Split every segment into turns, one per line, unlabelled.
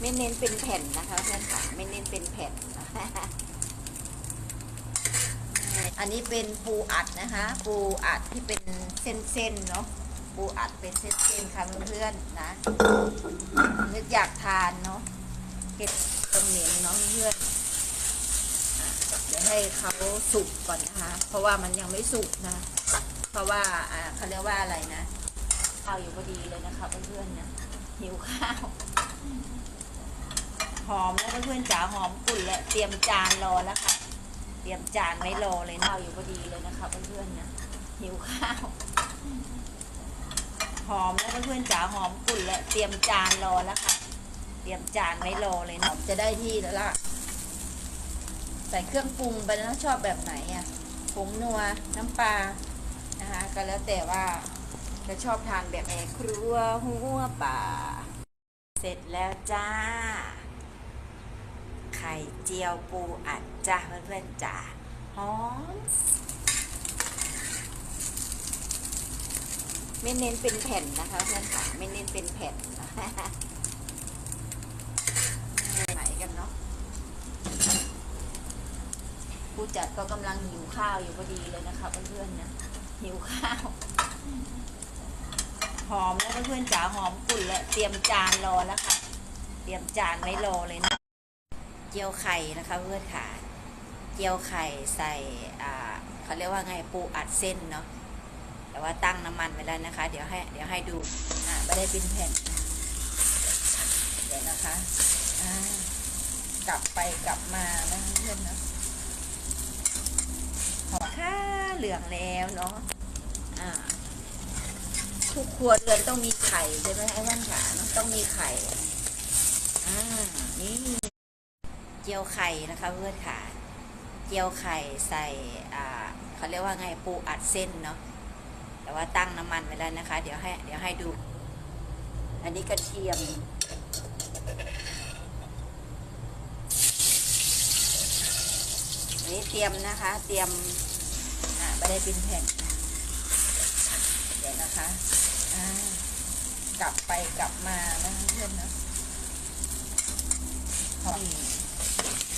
ไม่เน้นเป็นแผ่นนะคะเพื่อนค่ะไม่เน้นเป็นแผ่น อันนี้เป็นปูอัดนะคะ ปูอัดที่เป็นเส้นๆเนาะปูอัดเป็นเส้นๆค่ะเพื่อนๆนะนึกอยากทานเนาะเห็ดตรงเหนียงเนาะเพื่อนอเดี๋ยวให้เขาสุกก่อนนะคะ เพราะว่ามันยังไม่สุกนะ เพราะว่าอ่าเขาเรียกว่าอะไรนะข้าวอยู่พอดีเลยนะคะเพื่อนๆนะหิวข้าว หอมแล้วเพื่อนๆจ๋าหอมกุ่นและเตรียมจานรอแล้วค่ะ เตรียมจานไว้รอเลยนะข้าวอยู่พอดีเลยนะคะเพื่อนๆนะหิวข้าวหอมแล้วเพื่อนๆจ๋าหอมกุ่นและเตรียมจานรอแล้วค่ะ เตรียมจานไว้รอเลยนะจะได้ที่แล้วล่ะใส่เครื่องปรุงไปแล้วชอบแบบไหนอะผงนัวน้ำปลานะคะก็แล้วแต่ว่าจะชอบทานแบบไหนครัวหัวป่า เสร็จแล้วจ้า ไข่เจียวปูอัดจ้าเพื่อนๆจ้าหอมไม่เน้นเป็นแผ่นนะคะเพื่อนค่ะไม่เน้นเป็นแผ่นไหนกันเนาะผู้จัดก็กำลังหิวข้าวอยู่พอดีเลยนะคะเพื่อนๆนะหิวข้าว หอมแล้วเพื่อนๆจ๋าหอมกุ่นและเตรียมจานรอแล้วค่ะ เตรียมจานไว้รอเลยนะ เจียวไข่นะคะเพื่อนค่ะ เจียวไข่ใส่เขาเรียกว่าไงปูอัดเส้นเนาะแต่ว่าตั้งน้ำมันไว้แล้วนะคะ เดี๋ยวให้เดี๋ยวให้ดูอ่าไม่ได้เป็นแผ่นเดี๋ยวนะคะอ่ากลับไปกลับมานะเพื่อนเนาะหอมค่าเหลืองแล้วเนาะอ่าทุกครัวเรือนต้องมีไข่ใช่ไหมไอ้ว่านขาเนาะต้องมีไข่อ่านี่ เจียวไข่นะคะเพื่อนค่ะ เจียวไข่ใส่เขาเรียกว่าไงปูอัดเส้นเนาะแต่ว่าตั้งน้ำมันไว้แล้วนะคะ เดี๋ยวให้เดี๋ยวให้ดู อันนี้กระเทียมอันนี้เตรียมนะคะ เตรียมอ่าไม่ได้เป็นแผ่นเดี๋ยวนะคะกลับไปกลับมานะเพื่อนนะหอม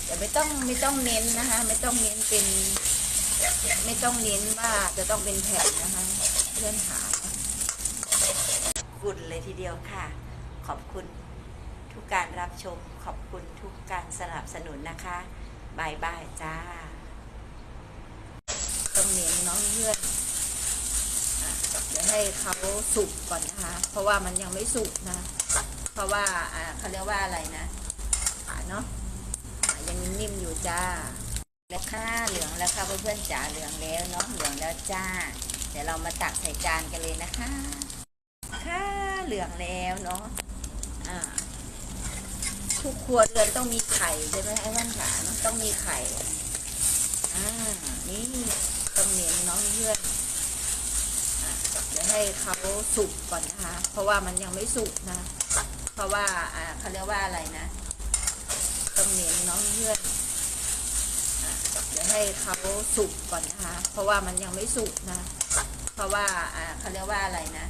เดี๋ยวไม่ต้องไม่ต้องเน้นนะคะ ไม่ต้องเน้นเป็น ไม่ต้องเน้นว่าจะต้องเป็นแผ่นนะคะเพื่อนหาฝุ่นเลยทีเดียวค่ะ ขอบคุณทุกการรับชม ขอบคุณทุกการสนับสนุนนะคะบายบายจ้าต้องเน้นน้องเพื่อนอะเดี๋ยวให้เขาสุกก่อนนะคะ เพราะว่ามันยังไม่สุกนะ เพราะว่าอ่าเขาเรียกว่าอะไรนะอ่าเนาะ นิ่มอยู่จ้าแล้วค่ะเหลืองแล้วค่ะเพื่อนๆจ๋าเหลืองแล้วเนาะเหลืองแล้วจ้า เดี๋ยวเรามาตักใส่จานกันเลยนะคะค่ะเหลืองแล้วเนาะอ่าทุกครัวเรือนต้องมีไข่ใช่ไหมไอ้ว่านขาเนาะต้องมีไข่อ่านี่ต้องเน้นน้องเพื่อนเดี๋ยวให้เขาสุกก่อนนะคะ เพราะว่ามันยังไม่สุกนะ เพราะว่าอ่าเขาเรียกว่าอะไรนะต้องเน้นน้องเพื่อน เดี๋ยวให้เขาสุกก่อนนะคะ เพราะว่ามันยังไม่สุกนะ เพราะว่าอ่าเขาเรียกว่าอะไรนะ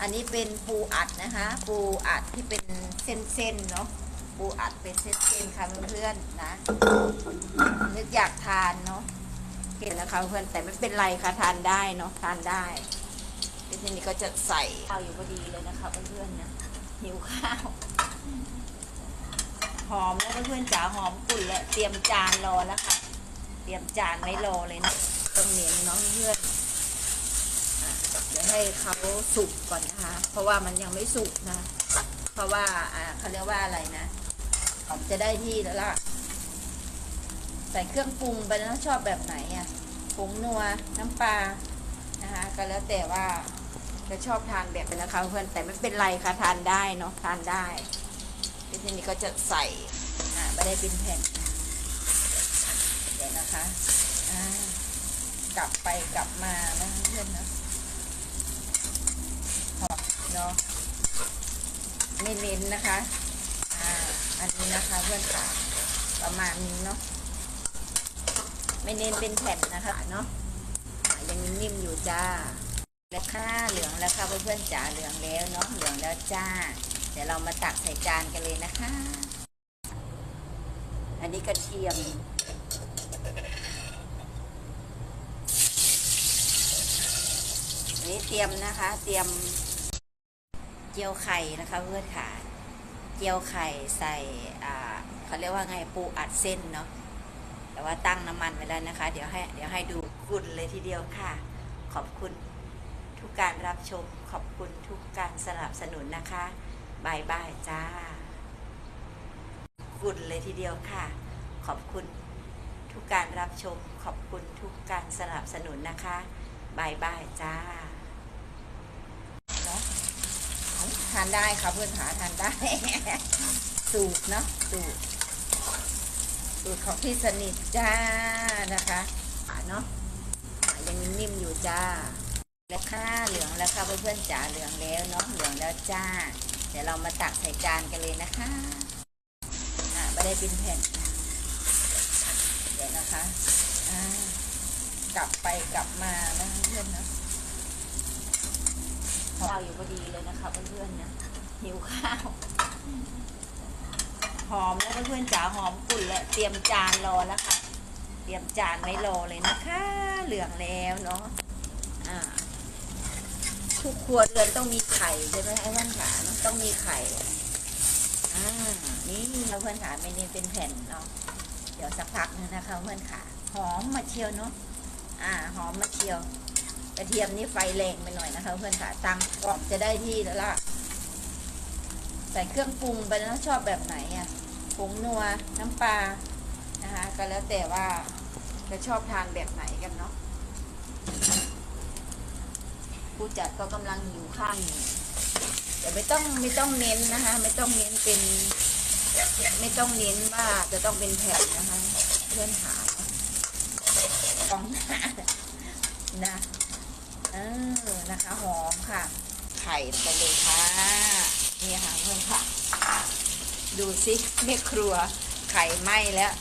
อันนี้เป็นปูอัดนะคะ ปูอัดที่เป็นเส้นๆเนาะปูอัดเป็นเส้นๆค่ะเพื่อนๆนะนึกอยากทานเนาะเห็นแล้วค่ะเพื่อนแต่ไม่เป็นไรค่ะทานได้เนาะทานได้ทีนี้ก็จะใส่ข้าวอยู่พอดีเลยนะคะเพื่อนๆนะหิวข้าวหอมแล้วเพื่อนจ๋าหอมกุ่นและเตรียมจานรอแล้วค่ะ รียมจานไว้รอเลยนะต้องเน้นน้องเพื่อนเดี๋ยวให้เขาสุกก่อนนะคะ เพราะว่ามันยังไม่สุกนะ เพราะว่าอ่าเขาเรียกว่าอะไรนะหอมจะได้ที่แล้วล่ะ ใส่เครื่องปรุงไปแล้วชอบแบบไหนอะผงนัวน้ำปลานะคะก็แล้วแต่ว่าจะชอบทานแบบไหนนะคะเพื่อนแต่ไม่เป็นไรค่ะทานได้เนาะทานได้ทีนี้ก็จะใส่อ่าไม่ได้เป็นแผ่น นะคะอ่ากลับไปกลับมานะเพื่อนนะหอมเนาะไม่เน้นนะคะอ่าอันนี้นะคะเพื่อนค่ะประมาณนี้เนาะไม่เน้นเป็นแผ่นนะคะเนาะยังนิ่มอยู่จ้าแล้วค่ะเหลืองแล้วค่ะเพื่อนๆจ๋าเหลืองแล้วเนาะเหลืองแล้วจ้า เดี๋ยวเรามาตักใส่จานกันเลยนะคะ อันนี้กระเทียม อันนี้ เตรียมนะคะ เตรียมเจียวไข่นะคะเพื่อนค่ะ เจียวไข่ใส่อ่าเขาเรียกว่าไงปูอัดเส้นเนาะแต่ว่าตั้งน้ำมันไว้แล้วนะคะ เดี๋ยวให้เดี๋ยวให้ดูกุ่นเลยทีเดียวค่ะ ขอบคุณทุกการรับชม ขอบคุณทุกการสนับสนุนนะคะบายบายจ้ากุ่นเลยทีเดียวค่ะ ขอบคุณทุกการรับชม ขอบคุณทุกการสนับสนุนนะคะบายบายจ้าเนาะ ทานได้ค่ะเพื่อนหาทานได้ สูตรเนาะสูตรสูตรของพี่สนิทจ้านะคะอ่าเนาะยังนิ่มอยู่จ้าแล้วค่ะเหลืองแล้วค่ะเพื่อนๆจ๋าเหลืองแล้วเนาะเหลืองแล้วจ้า เดี๋ยวเรามาตักใส่จานกันเลยนะคะอ่าไม่ได้เป็นแผ่นเดี๋ยวนะคะอ่ากลับไปกลับมานะเพื่อนๆนะ ข้าวอยู่พอดีเลยนะคะเพื่อนๆนะหิวข้าว หอมแล้วเพื่อนๆจ๋าหอมกุ่นแล้วเตรียมจานรอแล้วค่ะ เตรียมจานไว้รอเลยนะคะ เหลืองแล้วเนาะอ่าทุกครัวเรือนต้องมีไข่ใช่ไหมไอ้ว่านขาเนาะต้องมีไข่อ่านี่เราเพื่อนขาไม่นี่เป็นแผ่นเนาะเดี๋ยวสักพักนึงนะคะเพื่อนขาหอมมาเชียวเนาะอ่า หอมมาเชียว ระเทียมนี่ไฟแรงไปหน่อยนะคะเพื่อนขาตังกรอบจะได้ที่แล้วล่ะ ใส่เครื่องปรุงไปแล้วชอบแบบไหนอะผงนัวน้ำปลานะคะก็แล้วแต่ว่าจะชอบทานแบบไหนกันเนาะผู้จัดก็กำลังหิวข้าวอยู่แต่ไม่ต้องไม่ต้องเน้นนะคะ ไม่ต้องเน้นเป็น ไม่ต้องเน้นว่าจะต้องเป็นแผ่นนะคะเพื่อนหากองหน้านะ เออนะคะ หอมค่ะ ไข่ไปเลยค่ะ นี่ค่ะเพื่อนค่ะ ดูสิแม่ครัว ไข่ไหม้แล้ว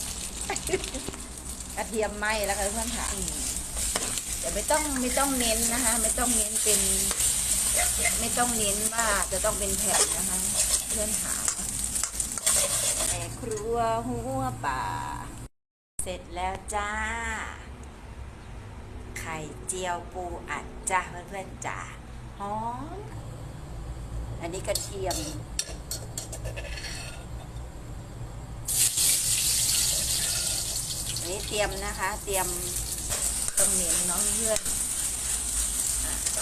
กระเทียมไหม้แล้วค่ะเพื่อนค่ะอืมแต่ไม่ต้องไม่ต้องเน้นนะคะ ไม่ต้องเน้นเป็น ไม่ต้องเน้นว่าจะต้องเป็นแผ่นนะคะเพื่อนค่ะแม่ครัวหัวป่า เสร็จแล้วจ้า ข่เจียวปูอัดจ้าเพื่อนๆจ้าหอม อันนี้กระเทียม อันนี้เตรียมนะคะ เตรียมต้มเหนียงน้องเพื่อน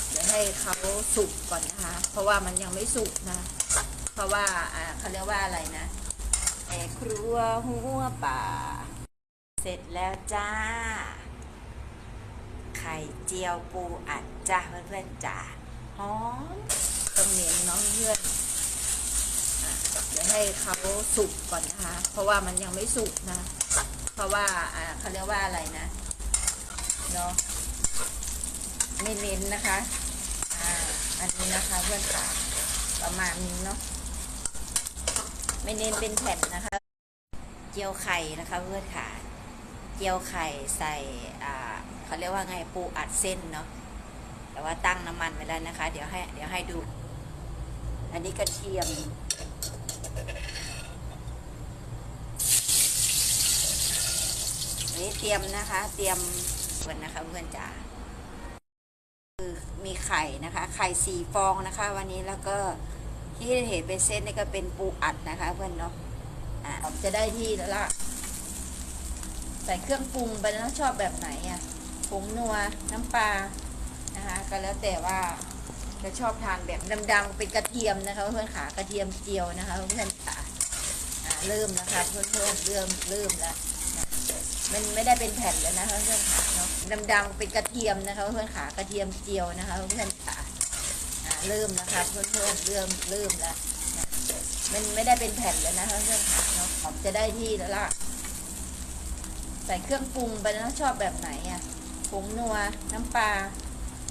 เดี๋ยวให้เขาสุกก่อนนะคะ เพราะว่ามันยังไม่สุกนะ เพราะว่าอ่าเขาเรียกว่าอะไรนะแม่ครัวหัวป่า เสร็จแล้วจ้า ไข่เจียวปูอัดจ้าเพื่อนๆจ้าหอมต้มเนียงน้องเพื่อนเดี๋ยวให้เขาสุกก่อนนะคะ เพราะว่ามันยังไม่สุกนะ เพราะว่าอ่าเขาเรียกว่าอะไรนะเนาะไม่เน้นนะคะอ่าอันนี้นะคะเพื่อนค่ะประมาณนี้เนาะไม่เน้นเป็นแผ่นนะคะ เจียวไข่นะคะเพื่อนค่ะ เจียวไข่ใส่อ่า เขาเรียกว่าไงปูอัดเส้นเนาะแต่ว่าตั้งน้ำมันไว้แล้วนะคะ เดี๋ยวให้เดี๋ยวให้ดู อันนี้กระเทียมนนี้เตรียมนะคะ เตรียมส่วนนะคะเพื่อนจ๋าคือมีไข่นะคะ ไข่สี่ฟองนะคะ วันนี้แล้วก็ที่เห็นเป็นเส้นนี่ก็เป็นปูอัดนะคะ เพื่อนเนาะอะจะได้ที่แล้วล่ะ ใส่เครื่องปรุงไปแล้วชอบแบบไหนอะ ผงนัวน้ำปลานะคะก็แล้วแต่ว่าจะชอบทานแบบดำๆเป็นกระเทียมนะคะเพื่อนขากระเทียมเจียวนะคะเพื่อนขาเริ่มนะคะเพื่อนๆเริ่มเริ่มแล้วมันไม่ได้เป็นแผ่นแล้วนะคะเพื่อนขาเนาะดำๆเป็นกระเทียมนะคะเพื่อนขากระเทียมเจียวนะคะเพื่อนขาเริ่มนะคะเพื่อนๆเริ่มเริ่มแล้วมันไม่ได้เป็นแผ่นแล้วนะคะเพื่อนขาเนาะหอมจะได้ที่แล้วล่ะใส่เครื่องปรุงไปแล้วชอบแบบไหนอะ ผงนัวน้ำปลา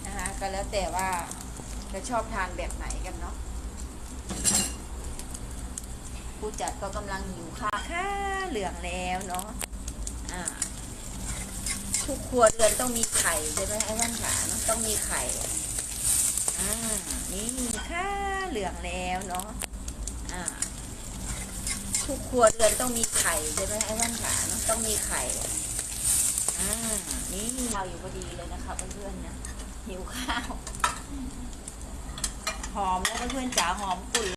นะคะก็แล้วแต่ว่าจะชอบทานแบบไหนกันเนาะผู้จัดก็กำลังหิวข้าวค่ะเหลืองแล้วเนาะอ่าทุกครัวเรือนต้องมีไข่ใช่ไหมไอ้ว่านขาเนาะต้องมีไข่อ่านี่ค่ะเหลืองแล้วเนาะอ่าทุกครัวเรือนต้องมีไข่ใช่ไหมไอ้ท่านขาเนอะต้องมีไข่อ่า นี้มีเราอยู่พอดีเลยนะคะเพื่อนๆนะหิวข้าว หอมแล้วเพื่อนๆจ๋าหอมกลุ่น